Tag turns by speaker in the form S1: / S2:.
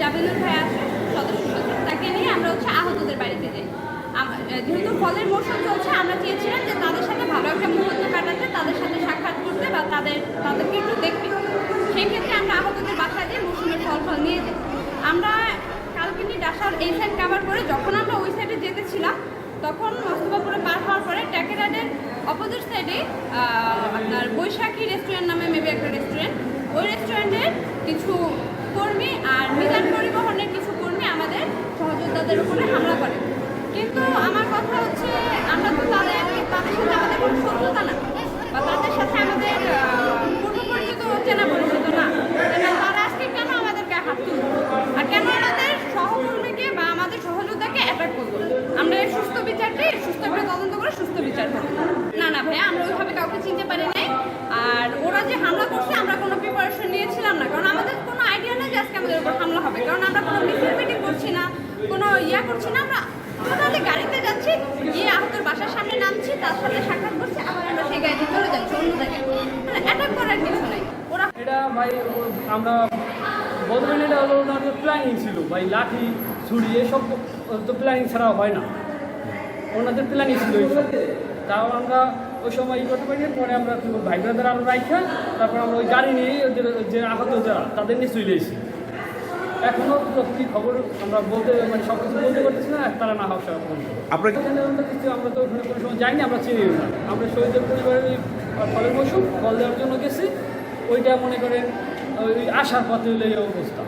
S1: জাবেলুর ভাই আসে সদস্য। তাকে নিয়ে আমরা হচ্ছে আহতদের বাড়িতে যাই। যেহেতু ফলের মৌসুম চলছে, আমরা চেয়েছিলাম যে তাদের সাথে ভালো একটা মুহূর্ত কাটাতে তাদের সাথে সাক্ষাৎ করতে বা তাদের, তাদেরকে একটু দেখতে। সেই ক্ষেত্রে আমরা আহতদের বাসায় দিয়ে মৌসুমের ফল ফল নিয়ে যাই। আমরা কালকিনি ডাসার এই সাইড কাভার করে যখন আমরা ওই সাইডে যেতেছিলাম, তখন মস্তবাপুরে পার হওয়ার পরে ট্যাকেরাডের অপোজিট সাইডে আপনার বৈশাখী রেস্টুরেন্ট নামে মেবি একটা রেস্টুরেন্ট ওই রেস্টুরেন্টের কিছু সহযোদ্ধাদের উপরে হামলা করে। কিন্তু আমার কথা হচ্ছে, আমরা তো তাদের তাদের সাথে আমাদের কোনো শত্রুতা না। বা তাদের সাথে আমাদের পূর্ব পরিচিত চেনা পরিচিত না। তারা আজকে কেন আমাদেরকে হাত তুলবে আর কেন আমাদের সহকর্মীকে বা আমাদের সহযোদ্ধাকে অ্যাটাক করব আমরা সুস্থ বিচারকে, সুস্থ করে তদন্ত করে সুস্থ বিচার করব না না ভাইয়া আমরা ওইভাবে কাউকে চিনতে পারি নাই আর ওরা যে হামলা করছে আমরা কোনো প্রিপারেশন নিয়েছিলাম না কারণ আমাদের কোনো আইডিয়া নেই যে আজকে আমাদের উপর হামলা হবে কারণ আমরা কোনো মিছিল মিটিং করছি না ইয়া করছি না, আমরা গাড়িতে যাচ্ছি, গিয়ে আহতের বাসার সামনে নামছি, তার সাথে সাক্ষাৎ করছি, আবার আমরা সেই গাড়িতে চলে যাচ্ছি, অন্য জায়গায়। মানে অ্যাটাক করার কিছু নাই। ওরা
S2: এটা ভাই, আমরা ওনাদের প্ল্যানিং ছিল, ভাই, লাঠি, ছুরি, এসব তো প্ল্যানিং ছাড়া হয় না। ওনাদের প্ল্যানিং ছিল তাও আমরা ওই সময় ই করতে পারি, পরে আমরা ভাই ব্রাদার আরও তারপর আমরা ওই গাড়ি নিয়ে যে আহত যারা, তাদের নিয়ে চলে এসেছি এখনও তো কি খবর? আমরা বলতে মানে সব কিছু বলতে পারতেছি না তারা না হোক সারা
S3: আপনার
S2: এখানে আমরা কিছু আমরা তো ওখানে কোনো সময় যাইনি আমরা চিনি না। আমরা শহীদের পরিবারের ওই ফলের মৌসুম ফল দেওয়ার জন্য গেছি। ওইটা মনে করেন ওই আসার পথে হলে অবস্থা।